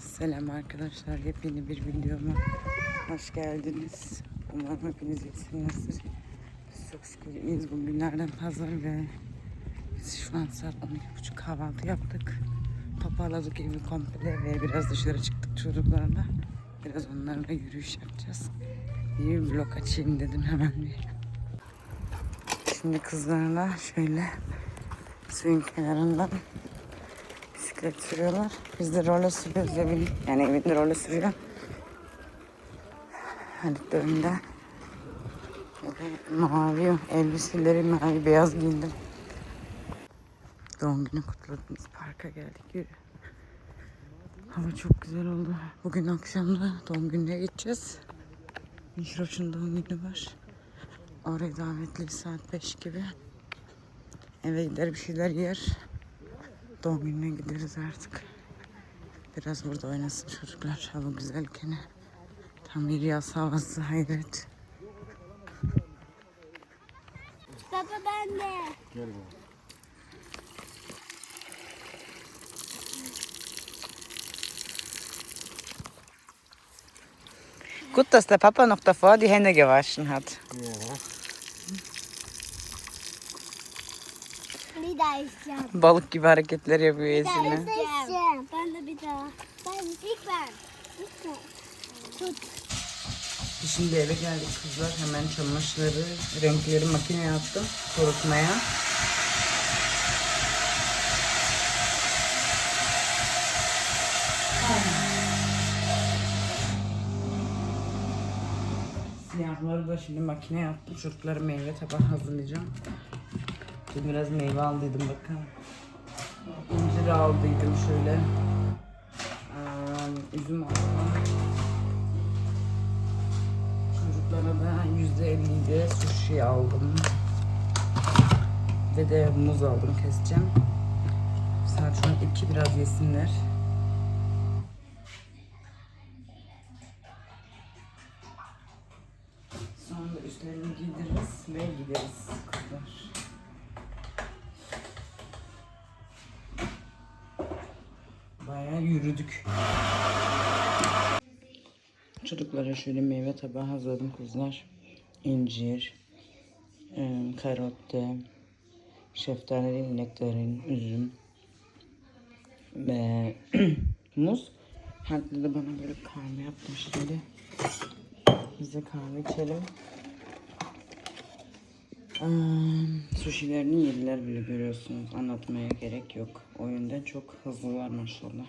Selam arkadaşlar. Yepyeni bir videoma hoş geldiniz. Umarım hepiniz iyisinizdir. Biz çok şükür iyiyiz. Bugünlerden pazar ve biz şu an saat 12.30 kahvaltı yaptık. Toparladık evi komple ve biraz dışarı çıktık çocuklarla. Biraz onlarla yürüyüş yapacağız. Bir vlog açayım dedim hemen bir. Şimdi kızlarla şöyle suyun kenarından bisiklet sürüyorlar. Biz de roller sürüyoruz evin. Yani evinde roller sürüyor. Halit de önde. Mavi elbiseleri mavi beyaz giyindim. Doğum günü kutladığımız parka geldik. Yürü. Hava çok güzel oldu. Bugün akşam da doğum gününe gideceğiz. Mihroş'un doğum günü var. Oraya davetliyiz saat 5 gibi. Eve gider bir şeyler yer. Doğum gününe gideriz artık. Biraz burada oynasın çocuklar. Hava güzelken. Tam bir yaz havası hayret. Baba ben de. Gut, dass der Papa noch davor die Hände gewaschen hat. Bir daha içeceğim. Balık gibi hareketler yapıyor Bir daha Esin'le. içeceğim. Ben de bir daha. Ben ilk ben. İlk ben. Tut. Şimdi eve geldik kızlar. Hemen çamaşırları, renkleri makineye attım kurutmaya. Siyahları da şimdi makineye attım. Çocuklara meyve tabağı hazırlayacağım. Şimdi biraz meyve aldıydım bakın. İncir aldıydım şöyle. Ee, üzüm aldım. Çocuklara da yüzde elliydi sushi aldım. Ve de muz aldım keseceğim. Saat şu an iki biraz yesinler. Sonra üstlerini giydiririz ve gideriz kızlar. Yürüdük. Çocuklara şöyle meyve tabağı hazırladım kızlar. İncir, e, karotte, şeftali, nektarin, üzüm ve muz. Hatta da bana böyle kahve yaptım şimdi. Biz de kahve içelim. Ee, sushilerini yediler bile görüyorsunuz. Anlatmaya gerek yok. O yönden çok hızlılar maşallah.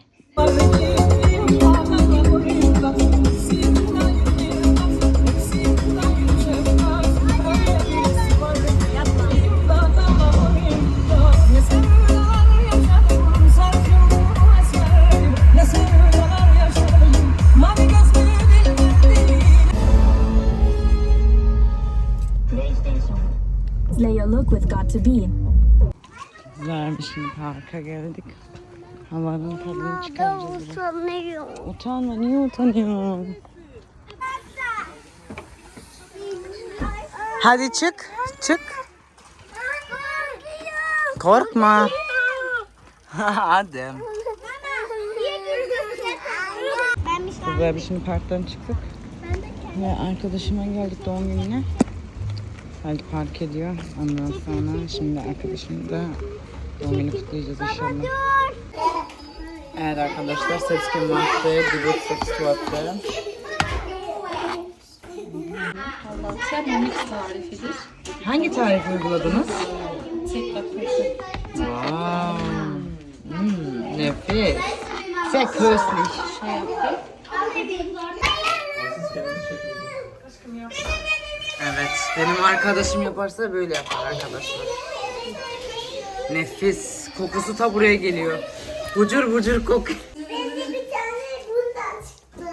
Güzel bir şimdi parka geldik. Havanın tadını çıkaracağız. biraz. Utanıyorum. Utanma, niye utanıyorsun? Hadi çık, çık. Korkma. Hadi. Ben bir şimdi parktan çıktık. Ben Ve arkadaşıma geldik doğum gününe. Hadi park ediyor. Ondan sonra şimdi arkadaşım da doğum günü kutlayacağız inşallah. Evet arkadaşlar seçkin madde, dibet seksuatte. mix tarifidir. Hangi tarifi uyguladınız? Tek. Wow. Mm, nefis. Sehr köstlich. Şey yaptık. Evet, benim arkadaşım yaparsa böyle yapar arkadaşlar. Nefis. Kokusu ta buraya geliyor. Bucur bucur kok. bir tane bundan çıktı.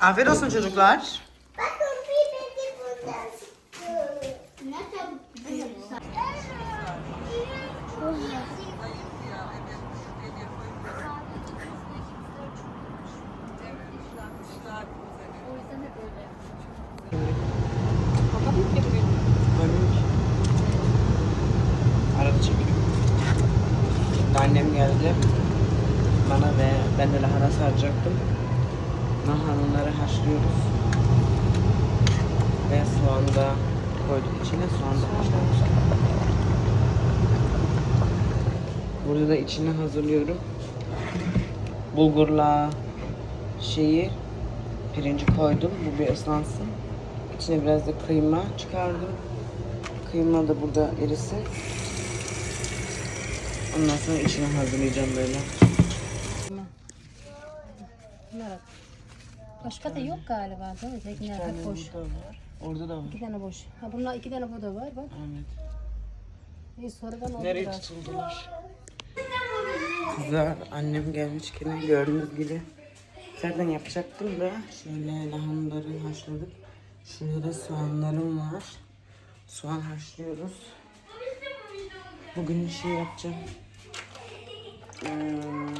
Afiyet olsun çocuklar. Bakın bir peki bundan çıktı. Ne tabii? Arada çekelim. Şimdi annem geldi. Bana ve ben de lahana lahana saracaktım. Lahanaları haşlıyoruz. Ve soğan da koyduk içine. Soğan da haşlamış. Burada da içine hazırlıyorum. Bulgurla şeyi pirinci koydum. Bu bir ıslansın. İçine biraz da kıyma çıkardım. Kıyma da burada erisin. Ondan sonra içine hazırlayacağım böyle. Başka da yok galiba değil mi? Tekinler hep boş. var. Orada da var. İki tane boş. Ha bunlar iki tane burada var bak. Evet. İyi sonradan oldu Nereye tutuldular? Kızlar annem gelmiş yine gördüğünüz gibi. Zaten yapacaktım da şöyle lahanaları haşladık. Şurada soğanlarım var. Soğan haşlıyoruz. Bugün şey yapacağım. Hmm,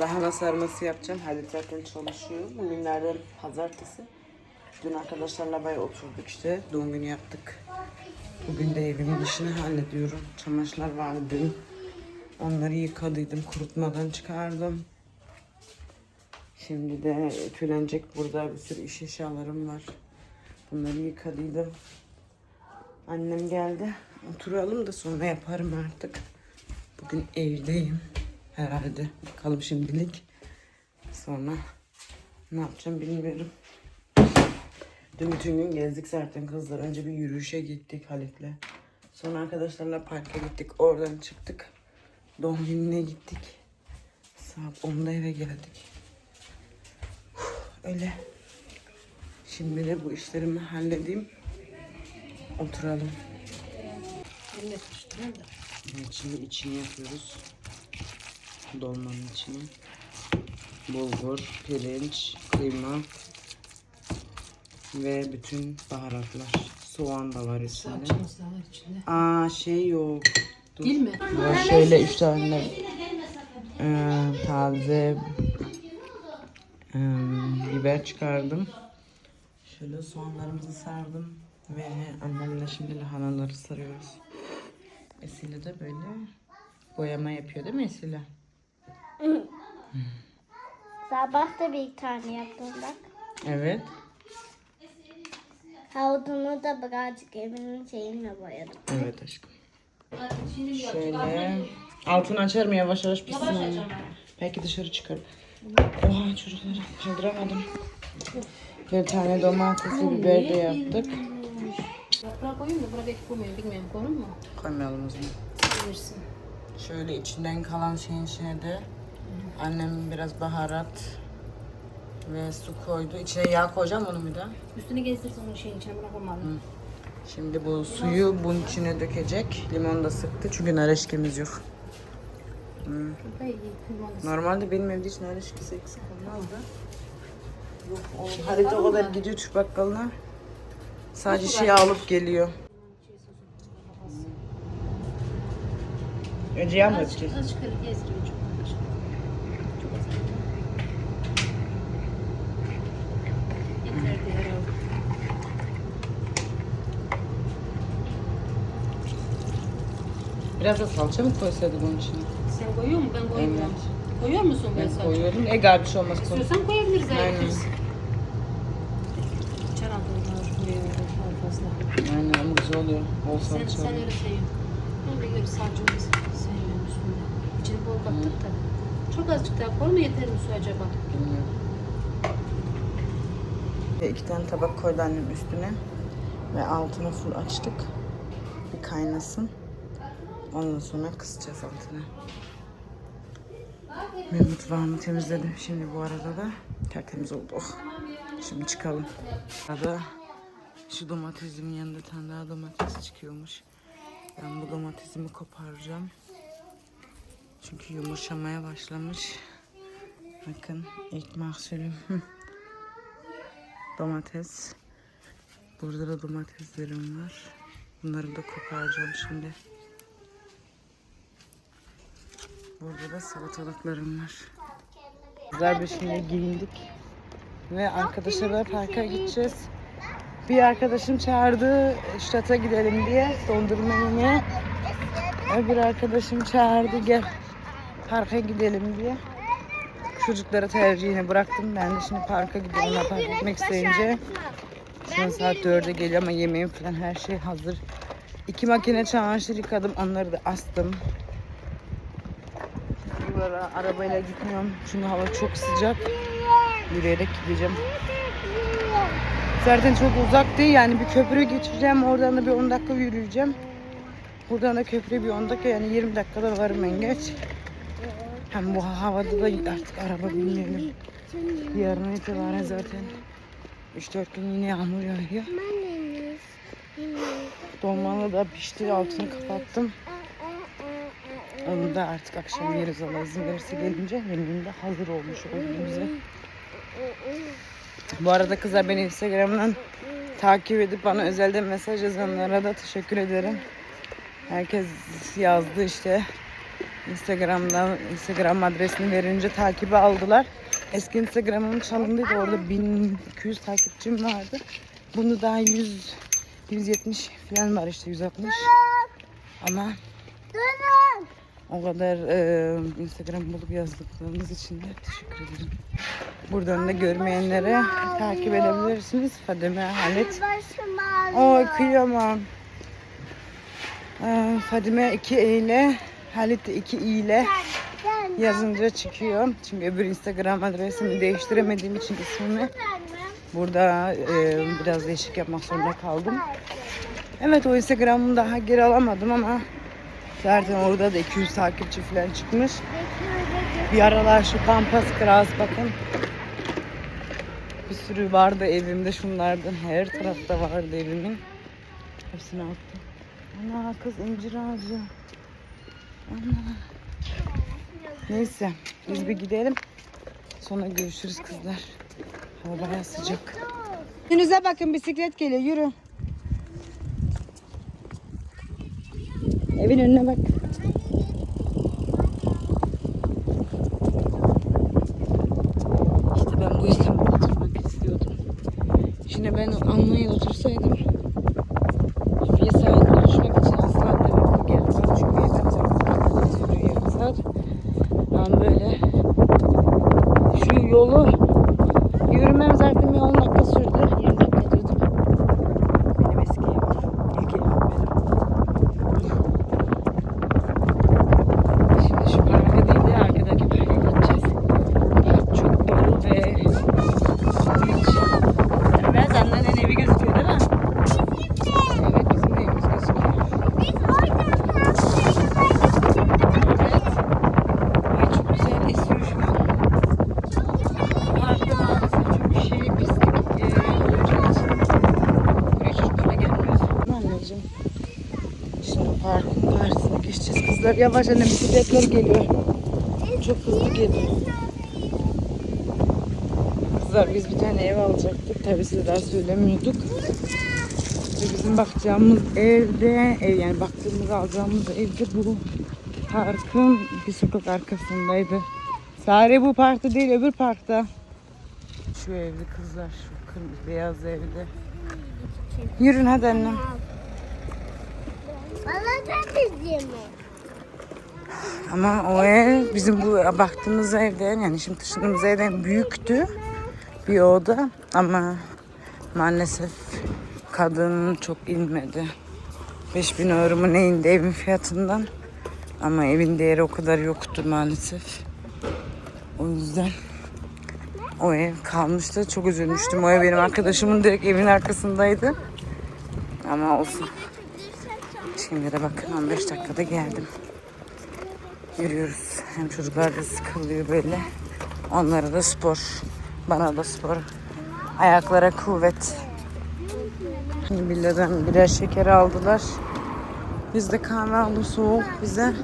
lahana sarması yapacağım. Hadi zaten çalışıyor. Bugünlerden pazartesi. Dün arkadaşlarla bayağı oturduk işte. Doğum günü yaptık. Bugün de evimin işini hallediyorum. Çamaşırlar vardı dün. Onları yıkadıydım. Kurutmadan çıkardım. Şimdi de ütülenecek burada bir sürü iş eşyalarım var. Bunları yıkadıydım. Annem geldi. Oturalım da sonra yaparım artık. Bugün evdeyim. Herhalde. Bakalım şimdilik. Sonra ne yapacağım bilmiyorum. Dün bütün gün gezdik zaten kızlar. Önce bir yürüyüşe gittik Halit'le. Sonra arkadaşlarla parka gittik. Oradan çıktık. Doğum gününe gittik. Saat 10'da eve geldik. Öyle. Şimdi de bu işlerimi halledeyim. Oturalım. Eline da. Evet, şimdi içini yapıyoruz. Dolmanın içini. Bulgur, pirinç, kıyma ve bütün baharatlar. Soğan da var içinde. Salçamız da var içinde. Aa şey yok. Dur. Değil mi? Böyle şöyle üç tane e, taze e, biber çıkardım. Şöyle soğanlarımızı sardım ve annemle şimdi lahanaları sarıyoruz. Esile de böyle boyama yapıyor değil mi Esile? Sabah da bir tane yaptım bak. Evet. Havuzunu da birazcık evinin şeyinle boyadım. Evet aşkım. Şöyle altını açar mı yavaş yavaş pişsin. Belki dışarı çıkar. Oha çocukları kaldıramadım. Bir tane domatesli biber de yaptık. Yaprağı koyayım da buraya belki koymayayım. Bilmiyorum konur mu? Koymayalım o zaman. Bilirsin. Şöyle içinden kalan şeyin içine de annem biraz baharat ve su koydu. İçine yağ koyacağım onu bir de. Üstüne gezdirsin onu şeyin içine bırakamadım. Şimdi bu suyu bunun içine dökecek. Limon da sıktı çünkü nareşkemiz yok. Kıymalı. Normalde benim evde hiç nareşkisi eksik olmazdı. Yok oğlum. Halit o kadar gidiyor Türk bakkalına. Sadece şey alıp geliyor. Önce yağ mı herhalde. Biraz da salça mı koysaydı bunun içine? Sen koyuyor musun? Ben koymuyorum. Koyuyor musun ben Ben salça? koyuyorum. E bir şey olmaz. Koy. İstiyorsan koyabiliriz Aynen. buraya daha fazla. Aynen ama güzel oluyor. Bol Sen, salça sen öyle seviyorsun. Ben de öyle salçamızı sevmiyorum üstünde. İçini bol kattık da. Çok azıcık daha koy mu yeter mi su acaba? Bilmiyorum. Ve iki tane tabak koydu annem üstüne. Ve altına full açtık. Bir kaynasın. Ondan sonra kısacağız altına. Ve mutfağımı temizledim. Şimdi bu arada da tertemiz oldu. Oh. Şimdi çıkalım. Arada şu domatesimin yanında tane daha domates çıkıyormuş. Ben bu domatesimi koparacağım. Çünkü yumuşamaya başlamış. Bakın ilk mahsulüm. Domates. Burada da domateslerim var. Bunları da koparacağım şimdi. Burada da salatalıklarım var. Güzel bir şimdi giyindik. Ve arkadaşlarla parka gideceğiz. Bir arkadaşım çağırdı Ştat'a gidelim diye dondurma yemeye. Öbür arkadaşım çağırdı gel parka gidelim diye. Çocuklara tercihini bıraktım. Ben de şimdi parka gidiyorum. Ben park gitmek isteyince. An saat 4'e geliyor ama yemeğim falan her şey hazır. İki makine çamaşır yıkadım. Onları da astım. Buralara arabayla gitmiyorum. Çünkü hava çok sıcak. Yürüyerek gideceğim. Zaten çok uzak değil yani bir köprü geçeceğim. Oradan da bir 10 dakika yürüyeceğim. Buradan da köprüye bir 10 dakika yani 20 dakikada varım en geç. Hem bu havada da artık araba binmeyelim. Yarın itibaren zaten 3-4 gün yine yağmur yağıyor. Dolmalı da pişti altını kapattım. Onu da artık akşam yeriz Allah izin verirse gelince yemeğim de hazır olmuş oldu bize. Bu arada kızlar beni Instagram'dan takip edip bana özelden mesaj yazanlara da teşekkür ederim. Herkes yazdı işte. Instagram'dan Instagram adresini verince takibi aldılar. Eski Instagram'ım çalındıydı. Orada 1200 takipçim vardı. Bunu daha 100 170 falan var işte 160. Ama o kadar e, Instagram bulup yazdıklarınız için de teşekkür ederim. Buradan da görmeyenlere takip edebilirsiniz. Fadime Halit. Oy kıyamam. Ee, Fadime 2 E ile Halit de 2 i ile yazınca çıkıyor. Çünkü öbür Instagram adresimi değiştiremediğim için ismimi burada e, biraz değişik yapmak zorunda kaldım. Evet o Instagram'ımı daha geri alamadım ama zaten orada da 200 takipçi falan çıkmış. Bir aralar şu Pampas Kras bakın. Bir sürü vardı evimde şunlardan. Her tarafta vardı evimin. Hepsini attım. Ana kız incir ağacı. Ana. Neyse biz bir gidelim. Sonra görüşürüz kızlar. Hava bayağı sıcak. Önünüze bakın bisiklet geliyor yürü. Evin önüne bak. İşte ben bu yüzden oturmak istiyordum. Şimdi ben Almanya'da otursaydım bir saat konuşmak için asla demek ki gelmem. Çünkü evden zaten sürüyor yarım saat. Ben böyle şu yolu yürümem zaten bir 10 dakika sürdü. 20 dakika diyordum. Benim eski evim. İlk evim benim. Şimdi şu parka değil de arkadaki parka gideceğiz. Park çok dolu ve hiç. Evet annenin evi gözüküyor değil mi? Evet bizim de evimiz gözüküyor. Evet. Ay çok güzel esiyor şu an. Parkta maalesef çok şey pislik e, olacağı için buraya çocuklarla gelmiyoruz. Anneciğim. Şimdi parkın karşısına geçeceğiz. Kızlar yavaş anne bisikletler geliyor. Çok hızlı geliyor. Kızlar biz bir tane ev alacaktık. Tabii size daha söylemiyorduk. Ve bizim bakacağımız evde, ev yani baktığımız alacağımız evde bu parkın bir sokak arkasındaydı. Sare bu parkta değil öbür parkta. Şu evde kızlar, şu kırmızı beyaz evde. Yürün hadi annem. Bana diyeceğim mi? Ama o ev bizim bu baktığımız evden yani şimdi taşındığımız evden büyüktü bir oda ama maalesef kadın çok inmedi. 5000 euro mu ne indi evin fiyatından ama evin değeri o kadar yoktu maalesef. O yüzden o ev kalmıştı. Çok üzülmüştüm. O ev benim arkadaşımın direkt evin arkasındaydı. Ama olsun. Şimdi de bakın 15 dakikada geldim. Yürüyoruz. Hem çocuklar da sıkılıyor böyle. Onlara da spor. Bana da spor. Ayaklara kuvvet. Şimdi villadan birer şeker aldılar. Biz de kahve aldım soğuk bize.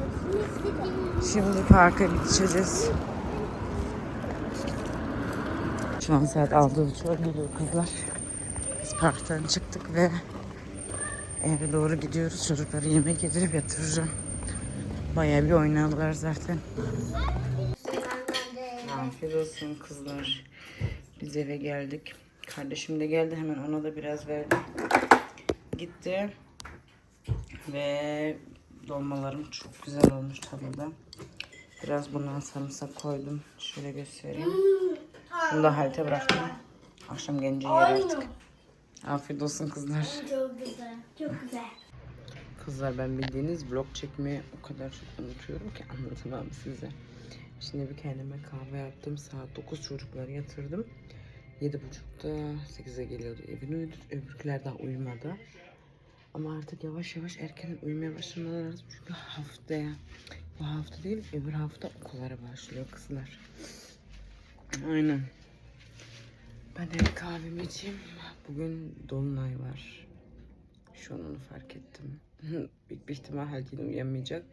Şimdi parka gideceğiz. Şu an saat 6.30 geliyor kızlar. Biz parktan çıktık ve eve doğru gidiyoruz. Çocukları yemek yedirip yatıracağım. Bayağı bir oynadılar zaten. Afiyet olsun kızlar. Biz eve geldik. Kardeşim de geldi. Hemen ona da biraz verdim. Gitti. Ve dolmalarım çok güzel olmuş tadı da. Biraz bundan sarımsak koydum. Şöyle göstereyim. Bunu da halite bıraktım. Akşam gelince yer artık. Afiyet olsun kızlar. Çok güzel. Çok güzel. Kızlar ben bildiğiniz vlog çekmeyi o kadar çok unutuyorum ki anlatamam size. Şimdi bir kendime kahve yaptım. Saat 9 çocukları yatırdım. 7.30'da 8'e geliyordu evine uyudu. Öbürküler daha uyumadı. Ama artık yavaş yavaş erken uyumaya başlamaları lazım. Çünkü haftaya, bu hafta değil öbür hafta okullara başlıyor kızlar. Aynen. Ben de kahvemi içeyim. Bugün dolunay var. Şu an onu fark ettim. Büyük bir ihtimal Halil uyuyamayacak.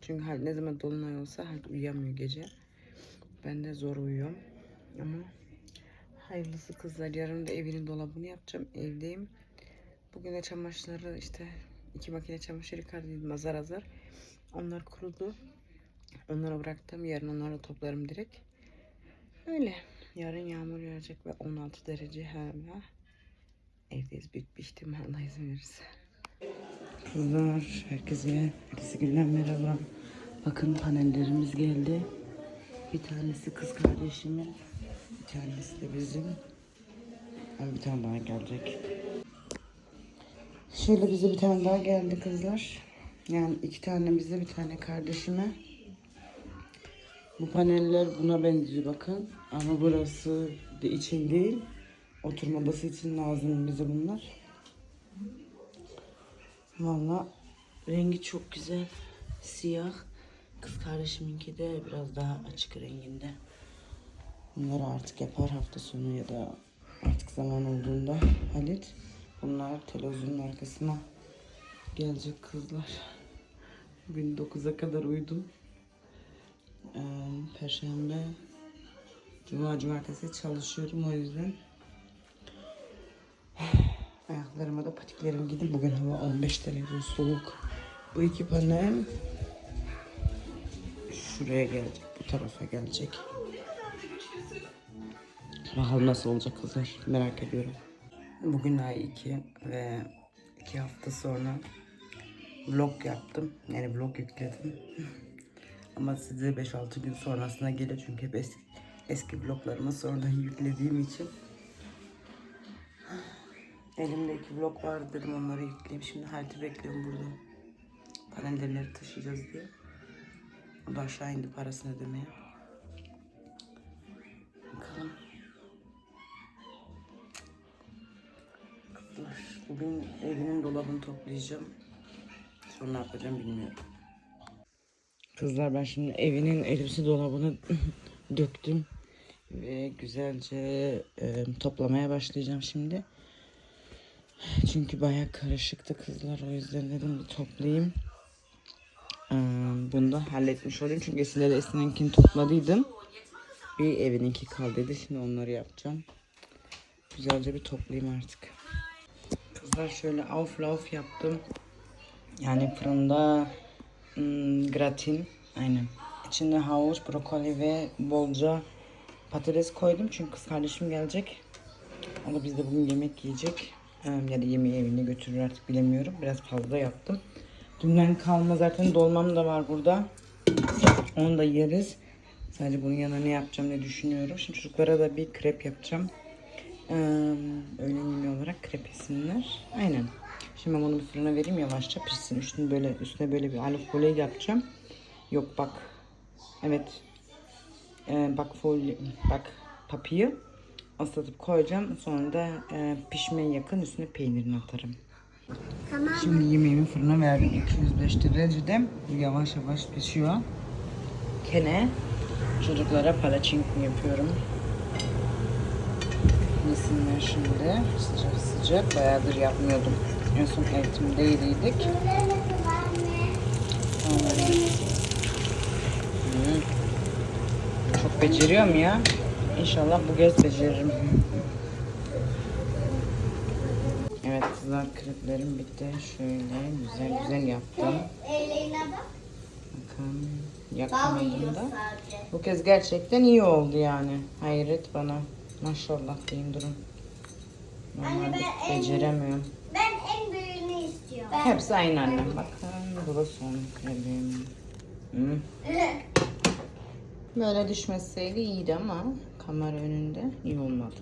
Çünkü Halil ne zaman dolunay olsa Halil uyuyamıyor gece. Ben de zor uyuyorum. Ama hayırlısı kızlar. Yarın da evinin dolabını yapacağım. Evdeyim. Bugün de çamaşırları işte iki makine çamaşır yıkardıydım azar azar. Onlar kurudu. Onlara bıraktım. Yarın onları toplarım direkt. Öyle. Yarın yağmur yağacak ve 16 derece hava. Evdeyiz büyük bir ihtimal Allah izin verirse. Kızlar herkese, herkese günden merhaba. Bakın panellerimiz geldi. Bir tanesi kız kardeşimin, bir tanesi de bizim. Ama bir tane daha gelecek. Şöyle bize bir tane daha geldi kızlar. Yani iki tane bize bir tane kardeşime. Bu paneller buna benziyor bakın. Ama burası de için değil. Oturma odası için lazım bize bunlar. Valla rengi çok güzel. Siyah. Kız kardeşiminki de biraz daha açık renginde. Bunları artık yapar hafta sonu ya da artık zaman olduğunda Halit. Bunlar televizyonun arkasına gelecek kızlar. Bugün 9'a kadar uyudum. Ee, Perşembe, Cuma, Cumartesi çalışıyorum o yüzden. Ayaklarıma da patiklerim gidip bugün hava 15 derece soğuk. Bu iki panel şuraya gelecek, bu tarafa gelecek. Bakalım nasıl olacak kızlar merak ediyorum. Bugün ay 2 ve 2 hafta sonra vlog yaptım. Yani vlog yükledim. Ama size 5-6 gün sonrasına gelir çünkü hep eski, eski vloglarımı sonradan yüklediğim için. Elimde iki vlog vardı dedim onları yükleyeyim. Şimdi Halit'i bekliyorum burada. Panelleri taşıyacağız diye. O da aşağı indi parasını ödemeye. Bakalım. Bugün evinin dolabını toplayacağım. Sonra ne yapacağım bilmiyorum. Kızlar ben şimdi evinin elbise dolabını döktüm. Ve güzelce e, toplamaya başlayacağım şimdi. Çünkü bayağı karışıktı kızlar. O yüzden dedim bir toplayayım. Ee, bunu da halletmiş olayım. Çünkü eskilere Esin'inkini topladıydım. Bir evininki kaldıydı. Şimdi onları yapacağım. Güzelce bir toplayayım artık. Kızlar şöyle auflauf yaptım. Yani fırında hmm, gratin. Aynen. İçine havuç, brokoli ve bolca patates koydum. Çünkü kız kardeşim gelecek. O da bizde bugün yemek yiyecek. Ya da yemeği evine götürür artık bilemiyorum. Biraz fazla yaptım. Dünden kalma zaten dolmam da var burada. Onu da yeriz. Sadece bunun yanına ne yapacağım ne düşünüyorum. Şimdi çocuklara da bir krep yapacağım. Ee, öğlen yemeği olarak krep yesinler. Aynen. Şimdi ben bunu bir fırına vereyim yavaşça pişsin. Üstüne böyle üstüne böyle bir alu folye yapacağım. Yok bak. Evet. Ee, bak folye bak papıyı ıslatıp koyacağım. Sonra da e, pişmeye yakın üstüne peynirini atarım. Tamam. Şimdi yemeğimi fırına verdim 205 derecede. Yavaş yavaş pişiyor. Kene çocuklara palaçink yapıyorum. Yesinler şimdi. Sıcak sıcak. Bayağıdır yapmıyordum. En son eğitimdeydik. Çok beceriyorum ya. İnşallah bu kez beceririm. Evet kızlar kreplerim bitti. Şöyle güzel güzel yaptım. Bakın Bal yakmadım yiyor da. sadece. Bu kez gerçekten iyi oldu yani. Hayret bana. Maşallah diyeyim durun. Normalde ben en- beceremiyorum. Ben en büyüğünü istiyorum. Ben. Hepsi aynı annem. Bakın bu da son krebim. Hmm. Böyle düşmeseydi iyiydi ama kamera önünde iyi olmadı.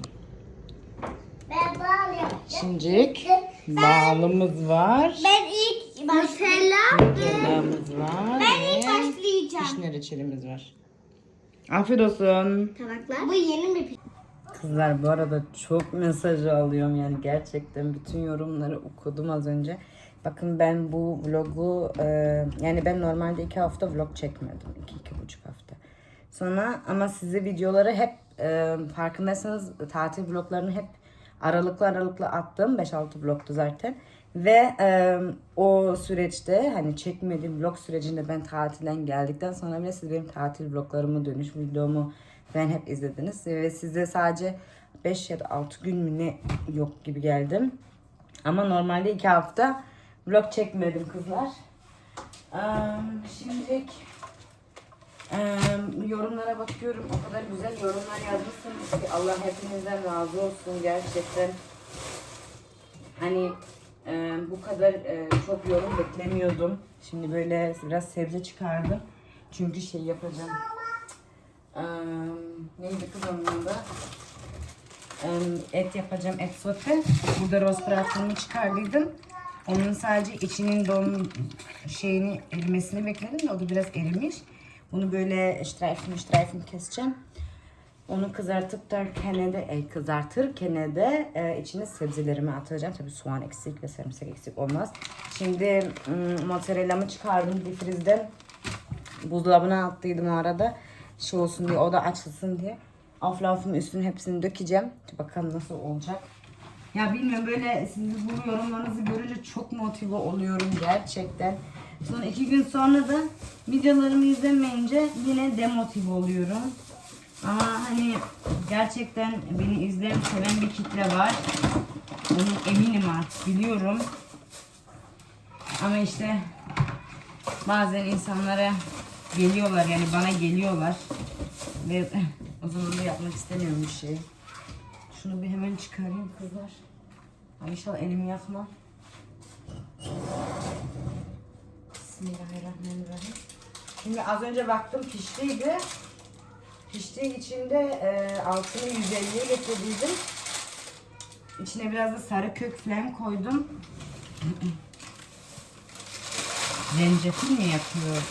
Ben bal yaptım. Şimdilik balımız var. Ben ilk Nutella Nutellamız var. Ben ilk başlayacağım. Vişne reçelimiz var. Afiyet olsun. Tabaklar. Bu yeni bir Kızlar bu arada çok mesaj alıyorum yani gerçekten bütün yorumları okudum az önce. Bakın ben bu vlogu e, yani ben normalde iki hafta vlog çekmedim. iki, iki buçuk hafta. Sonra ama size videoları hep e, farkındaysanız tatil vloglarını hep aralıklı aralıklı attım. 5-6 vlogtu zaten. Ve e, o süreçte hani çekmediğim vlog sürecinde ben tatilden geldikten sonra bile siz benim tatil vloglarımı dönüş videomu ben hep izlediniz. Ve size sadece 5 ya da 6 gün mü ne yok gibi geldim. Ama normalde 2 hafta vlog çekmedim kızlar. Um, şimdilik um, yorumlara bakıyorum. O kadar güzel yorumlar yazmışsınız ki Allah hepinizden razı olsun gerçekten. Hani e, bu kadar e, çok yorum beklemiyordum. Şimdi böyle biraz sebze çıkardım. Çünkü şey yapacağım. Eee, neydi kız adı? Eee, et yapacağım, et sote. Burada roast bıraktığımı çıkardıydım. Onun sadece içinin don şeyini erimesini bekledim de o da biraz erimiş. Bunu böyle streifen streifen keseceğim. Onu kızartıp derken de e, kızartırken de e, içine sebzelerimi atacağım. Tabii soğan eksik ve sarımsak eksik olmaz. Şimdi mozzarella'mı çıkardım difrizden. Buzdolabına attıydım o arada. Şey olsun diye, o da açılsın diye. Aflafımın üstüne hepsini dökeceğim. Bakalım nasıl olacak. Ya bilmiyorum böyle sizin bu yorumlarınızı görünce çok motive oluyorum gerçekten. Sonra iki gün sonra da videolarımı izlemeyince yine demotive oluyorum. Ama hani gerçekten beni izleyen, seven bir kitle var. Onun eminim artık biliyorum. Ama işte bazen insanlara geliyorlar yani bana geliyorlar. Ve o zaman da yapmak istemiyorum bir şey. Şunu bir hemen çıkarayım kızlar. Ay inşallah elimi yakmam. Bismillahirrahmanirrahim. Şimdi az önce baktım piştiydi. Piştiği içinde e, altını 150'ye getirdiydim. İçine biraz da sarı kök falan koydum. Zencefil mi yapıyor?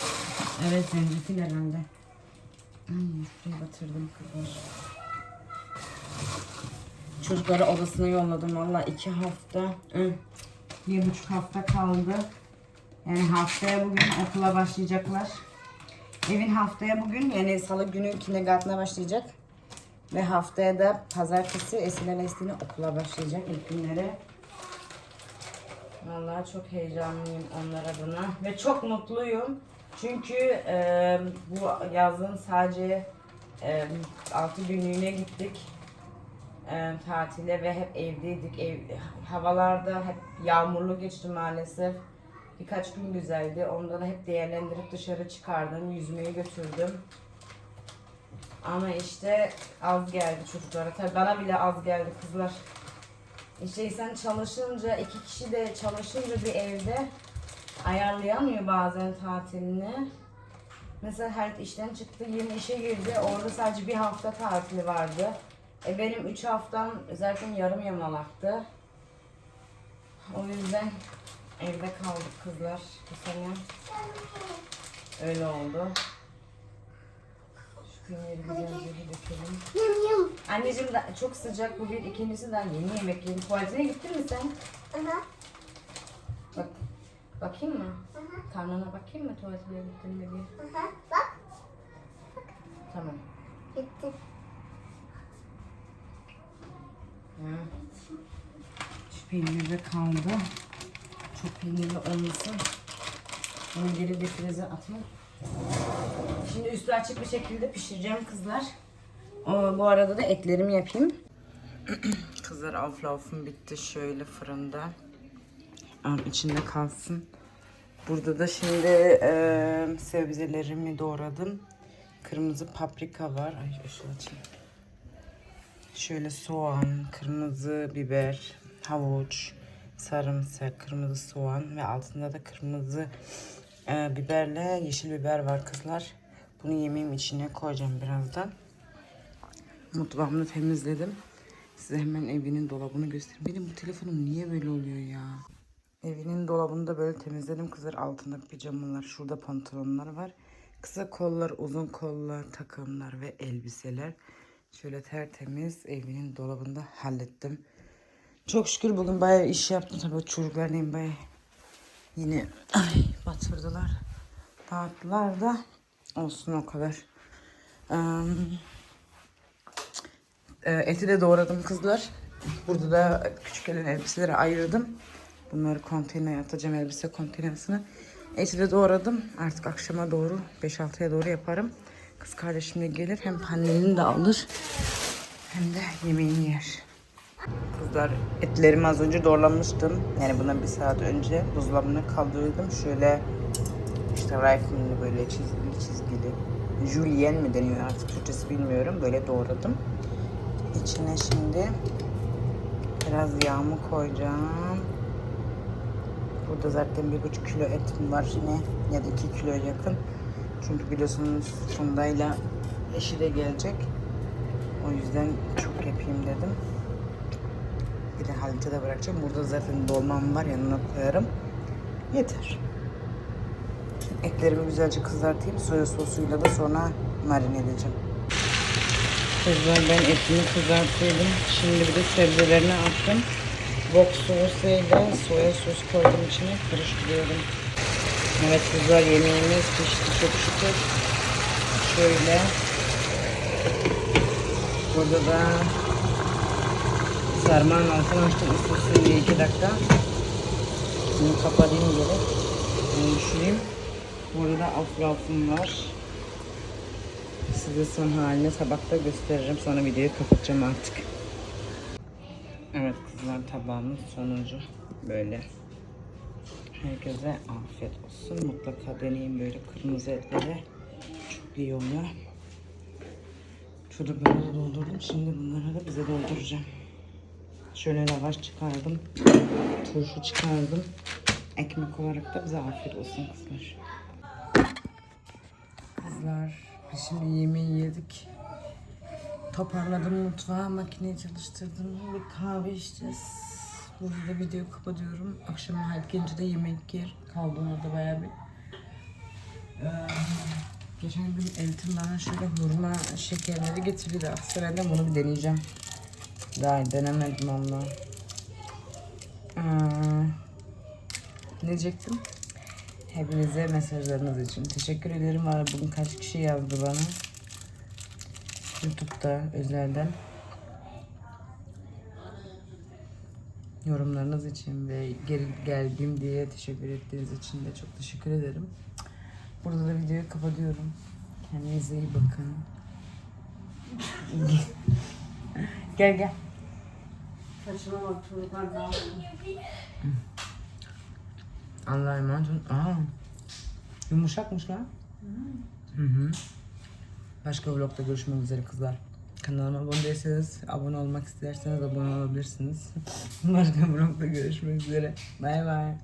Evet zencefil herhalde. Ay, şuraya batırdım kızlar. Çocukları odasına yolladım. Valla iki hafta, hı, bir buçuk hafta kaldı. Yani haftaya bugün okula başlayacaklar. Evin haftaya bugün yani salı günü kindergarten'a başlayacak. Ve haftaya da pazartesi Esin'le Esin'e okula başlayacak ilk günleri. Vallahi çok heyecanlıyım onlar adına ve çok mutluyum. Çünkü e, bu yazın sadece e, 6 günlüğüne gittik e, tatile ve hep evdeydik. Ev, havalarda hep yağmurlu geçti maalesef. Birkaç gün güzeldi. Ondan da hep değerlendirip dışarı çıkardım. Yüzmeye götürdüm. Ama işte az geldi çocuklara. Tabii bana bile az geldi kızlar. İşte insan çalışınca, iki kişi de çalışınca bir evde ayarlayamıyor bazen tatilini. Mesela her işten çıktı, yeni işe girdi. Orada sadece bir hafta tatili vardı. E benim 3 haftam zaten yarım yamalaktı. O yüzden evde kaldık kızlar bu sene. Öyle oldu. Şu kıymayı güzelce bir dökelim. Anneciğim de çok sıcak bu bir. ikincisi daha yeni yemek yedim. Tuvaletine gittin mi sen? Aha. Bak, bakayım mı? Karnına bakayım mı tuvaletine gittin mi diye. Aha. Bak. Tamam. Gitti. Hı. Şu peynir de kaldı. Çok peynirli olmasın. Bunu geri defrize atayım. Şimdi üstü açık bir şekilde pişireceğim kızlar. O, bu arada da etlerimi yapayım. kızlar avlaufum bitti şöyle fırında. Am, içinde kalsın. Burada da şimdi e, sebzelerimi doğradım. Kırmızı paprika var. Ay ışığı açayım. Şöyle soğan, kırmızı biber, havuç, sarımsak, kırmızı soğan ve altında da kırmızı e, biberle yeşil biber var kızlar. Bunu yemeğim içine koyacağım birazdan. Mutfağımı temizledim. Size hemen evinin dolabını göstereyim. Benim bu telefonum niye böyle oluyor ya? Evinin dolabını da böyle temizledim. Kızlar altında pijamalar, şurada pantolonlar var. Kısa kollar, uzun kollar, takımlar ve elbiseler. Şöyle tertemiz evinin dolabında hallettim. Çok şükür bugün bayağı iş yaptım. Tabii çocuklar neyim bayağı yine ay, batırdılar. Dağıttılar da olsun o kadar. E, eti de doğradım kızlar. Burada da küçük elin elbiseleri ayırdım. Bunları konteynere atacağım elbise konteynersine. Eti de doğradım. Artık akşama doğru 5-6'ya doğru yaparım. Kız kardeşim de gelir. Hem panelini de alır. Hem de yemeğini yer. Kızlar etlerimi az önce doğramıştım. Yani bundan bir saat önce buzdolabına kaldırıyordum. Şöyle işte rifle'lı böyle çizgili çizgili. Julienne mi deniyor artık Türkçesi bilmiyorum. Böyle doğradım. İçine şimdi biraz yağımı koyacağım. Burada zaten bir buçuk kilo etim var yine ya da iki kilo yakın. Çünkü biliyorsunuz Funda'yla eşi de gelecek. O yüzden çok yapayım dedim. Bir de Halit'e de bırakacağım. Burada zaten dolmam var yanına koyarım. Yeter. Etlerimi güzelce kızartayım. Soya sosuyla da sonra marine edeceğim. Kızlar ben etini kızartıyordum. Şimdi bir de sebzelerini attım. Wok sosuyla soya sos koydum içine karıştırıyorum. Evet kızlar yemeğimiz pişti çok şükür. Şöyle. Burada da sarmanın altını açtım ısırsın diye iki dakika. Bunu kapatayım böyle. Bunu. Burada da afrafım var. Size son halini tabakta gösteririm. Sonra videoyu kapatacağım artık. Evet kızlar tabağımın sonucu böyle. Herkese afiyet olsun. Mutlaka deneyin böyle kırmızı etleri. Çok iyi oluyor. Çocuklara da doldurdum. Şimdi bunları da bize dolduracağım. Şöyle lavaş çıkardım. Turşu çıkardım. Ekmek olarak da bize afiyet olsun kızlar. Kızlar biz şimdi yemeği yedik. Toparladım mutfağı, makineyi çalıştırdım. Bir kahve içeceğiz. Burada videoyu kapatıyorum. Akşam Halit gelince de yemek yer. Kaldım orada bayağı bir. Ee, geçen gün Eltim bana şöyle hurma şekerleri getirdi. Ben de bunu bir deneyeceğim. Daha denemedim ama. Ee, ne diyecektim? Hepinize mesajlarınız için teşekkür ederim. Var bugün kaç kişi yazdı bana. YouTube'da özelden. Yorumlarınız için ve geri geldiğim diye teşekkür ettiğiniz için de çok teşekkür ederim. Burada da videoyu kapatıyorum. Kendinize iyi bakın. gel gel. Saçıma bak çocuklar daha. Allah'a emanet olun. Aa, yumuşakmış lan. Hı hı. Başka vlogda görüşmek üzere kızlar. Kanalıma abone değilseniz, abone olmak isterseniz abone olabilirsiniz. Başka vlogda görüşmek üzere. Bay bay.